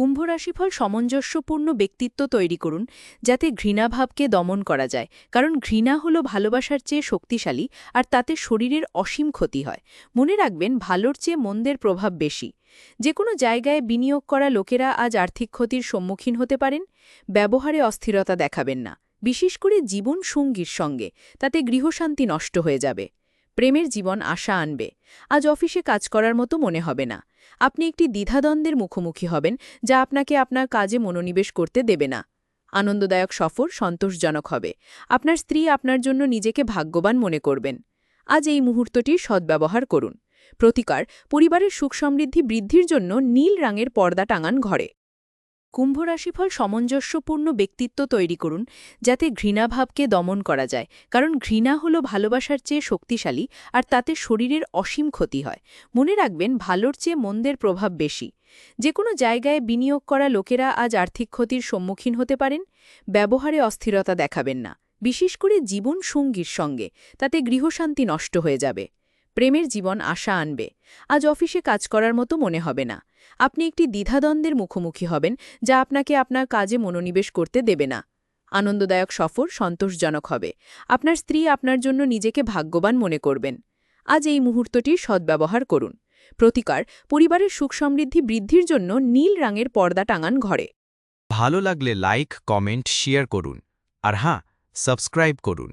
কুম্ভ রাশিফল সামঞ্জস্যপূর্ণ ব্যক্তিত্ব তৈরি করুন, যাতে ঘৃণাভাবকে দমন করা যায়। কারণ ঘৃণা হল ভালোবাসার চেয়ে শক্তিশালী, আর তাতে শরীরের অসীম ক্ষতি হয়। মনে রাখবেন, ভালোর চেয়ে মন্দের প্রভাব বেশি। যে কোনো জায়গায় বিনিয়োগ করা লোকেরা আজ আর্থিক ক্ষতির সম্মুখীন হতে পারেন, ব্যবহারে অস্থিরতা দেখাবেন না। বিশেষ করে জীবন সঙ্গীর সঙ্গে, তাতে গৃহশান্তি নষ্ট হয়ে যাবে। প্রেমের জীবন আশা আনবে। আজ অফিসে কাজ করার মতো মনে হবে না। আপনি একটি দ্বিধাদ্বন্দ্বের মুখোমুখি হবেন, যা আপনাকে আপনার কাজে মনোনিবেশ করতে দেবে না। আনন্দদায়ক সফর সন্তোষজনক হবে। আপনার স্ত্রী আপনার জন্য নিজেকে ভাগ্যবান মনে করবেন। আজ এই মুহূর্তটির সদ্ব্যবহার করুন। প্রতিকার, পরিবারের সুখ সমৃদ্ধি বৃদ্ধির জন্য নীল রঙের পর্দা টাঙান ঘরে। কুম্ভ রাশিফল সামঞ্জস্যপূর্ণ ব্যক্তিত্ব তৈরি করুন, যাতে ঘৃণাভাবকে দমন করা যায়। কারণ ঘৃণা হল ভালোবাসার চেয়ে শক্তিশালী, আর তাতে শরীরের অসীম ক্ষতি হয়। মনে রাখবেন, ভালোর চেয়ে মন্দের প্রভাব বেশি। যে কোনো জায়গায় বিনিয়োগ করা লোকেরা আজ আর্থিক ক্ষতির সম্মুখীন হতে পারেন, ব্যবহারে অস্থিরতা দেখাবেন না। বিশেষ করে জীবন সঙ্গীর সঙ্গে, তাতে গৃহশান্তি নষ্ট হয়ে যাবে। প্রেমের জীবন আশা আনবে। আজ অফিসে কাজ করার মতো মনে হবে না। আপনি একটি দ্বিধাদ্বন্দ্বের মুখোমুখি হবেন, যা আপনাকে আপনার কাজে মনোনিবেশ করতে দেবে না। আনন্দদায়ক সফর সন্তোষজনক হবে। আপনার স্ত্রী আপনার জন্য নিজেকে ভাগ্যবান মনে করবেন। আজ এই মুহূর্তটির সদ্ব্যবহার করুন। প্রতিকার, পরিবারের সুখ সমৃদ্ধি বৃদ্ধির জন্য নীল রঙের পর্দা টাঙান ঘরে। ভালো লাগলে লাইক, কমেন্ট, শেয়ার করুন। আর হ্যাঁ সাবস্ক্রাইব করুন।